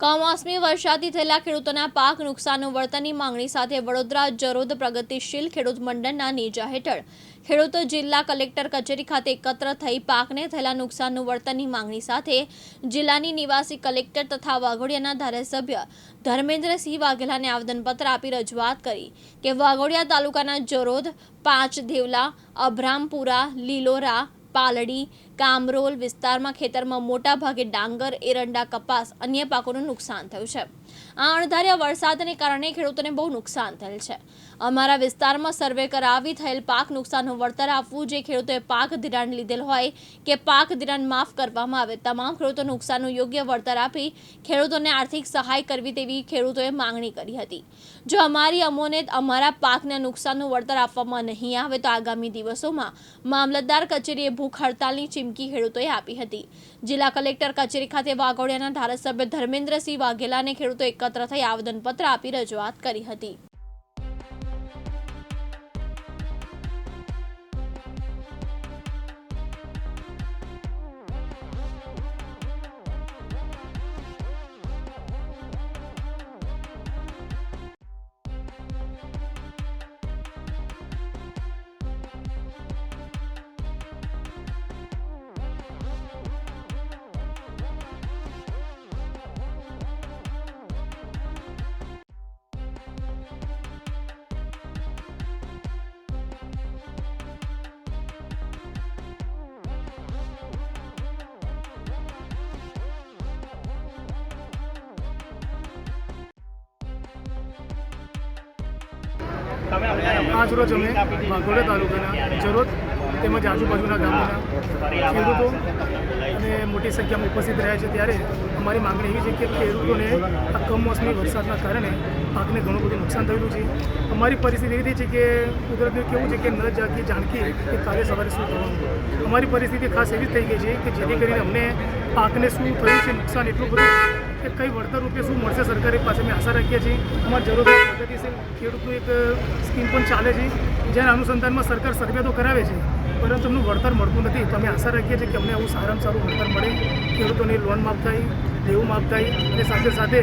કમોસમી વરસાદથી થયેલા ખેડૂતોના પાક નુકસાનનું વળતરની માંગણી સાથે વડોદરા જરોદ પ્રગતિશીલ ખેડૂત મંડળના નેજા હેઠળ ખેડૂતો જિલ્લા કલેક્ટર કચેરી ખાતે એકત્ર થઈ પાકને થયેલા નુકસાનનું વળતરની માંગણી સાથે જિલ્લાની નિવાસી કલેક્ટર તથા વાઘોડિયાના ધારાસભ્ય ધર્મેન્દ્રસિંહ વાઘેલાને આવેદનપત્ર આપી રજૂઆત કરી કે વાઘોડિયા તાલુકાના જરોદ, પાંચ દેવલા, અભરામપુરા, લીલોરા પાલડી, કામરોલ વિસ્તારમાં ખેતરમાં મોટા ભાગે ડાંગર, એરંડા, કપાસ, અન્ય પાકોનું નુકસાન થયું છે. આ અણધાર્યા વરસાદને કારણે ખેડૂતોને બહુ નુકસાન થયેલ છે. અમારા વિસ્તારમાં સર્વે કરાવી થયેલ પાક નુકસાનનું વળતર આપવું જે ખેડૂતોએ પાક ધિરાણ લીધેલ હોય કે પાક ધિરાણ માફ કરવામાં આવે, તમામ ખેડૂતો નુકસાનનું યોગ્ય વળતર આપી ખેડૂતોને આર્થિક સહાય કરવી તેવી ખેડૂતોએ માંગણી કરી હતી. જો અમારી અમોને અમારા પાકના નુકસાનનું વળતર આપવામાં નહીં આવે તો આગામી દિવસોમાં મામલતદાર કચેરીએ ભૂખ હડતાલની ચીમકી ખેડૂતોએ આપી હતી. જિલ્લા કલેક્ટર કચેરી ખાતે વાઘોડિયાના ધારાસભ્ય ધર્મેન્દ્રસિંહ વાઘેલાને ખેડૂતો એકત્ર થઈ આવેદનપત્ર આપી રજૂઆત કરી હતી. આજ રોજ અમે વાઘોડા તાલુકાના જરોદ તેમજ આજુબાજુના ગામોના ખેડૂતો અને મોટી સંખ્યામાં ઉપસ્થિત રહ્યા છે ત્યારે અમારી માંગણી એવી છે કે ખેડૂતોને આ કમોસમી વરસાદના કારણે પાકને ઘણું બધું નુકસાન થયેલું છે. અમારી પરિસ્થિતિ એવી છે કે કુદરતનું કેવું છે કે ન જાગી જાણકી કે કાલે સવારે શું થવાનું અમારી પરિસ્થિતિ ખાસ એવી થઈ ગઈ છે કે જેથી કરીને અમને પાકને શું થયું છે નુકસાન એટલું બધું કે કઈ વળતર રૂપે શું મળશે સરકારી પાસે? અમે આશા રાખીએ છીએ. અમારા જરૂર પ્રગતિશીલ ખેડૂતનું એક સ્કીમ પણ ચાલે છે જેના અનુસંધાનમાં સરકાર સર્વે તો કરાવે છે પરંતુ એમનું વળતર મળતું નથી. તો અમે આશા રાખીએ છીએ કે અમને આવું સારામાં સારું વળતર મળે. ખેડૂતોને લોન માફ થાય દેવું માફ થાય અને સાથે સાથે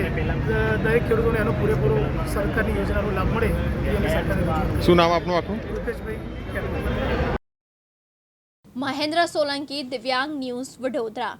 દરેક ખેડૂતોને એનો પૂરેપૂરો સરકારની યોજનાનો લાભ મળે એ અમે સરકારને રજૂઆત કરીએ. શું નામ આપનું આખું? રૂપેશભાઈ મહેન્દ્ર સોલંકી દિવ્યાંગ ન્યૂઝ વડોદરા.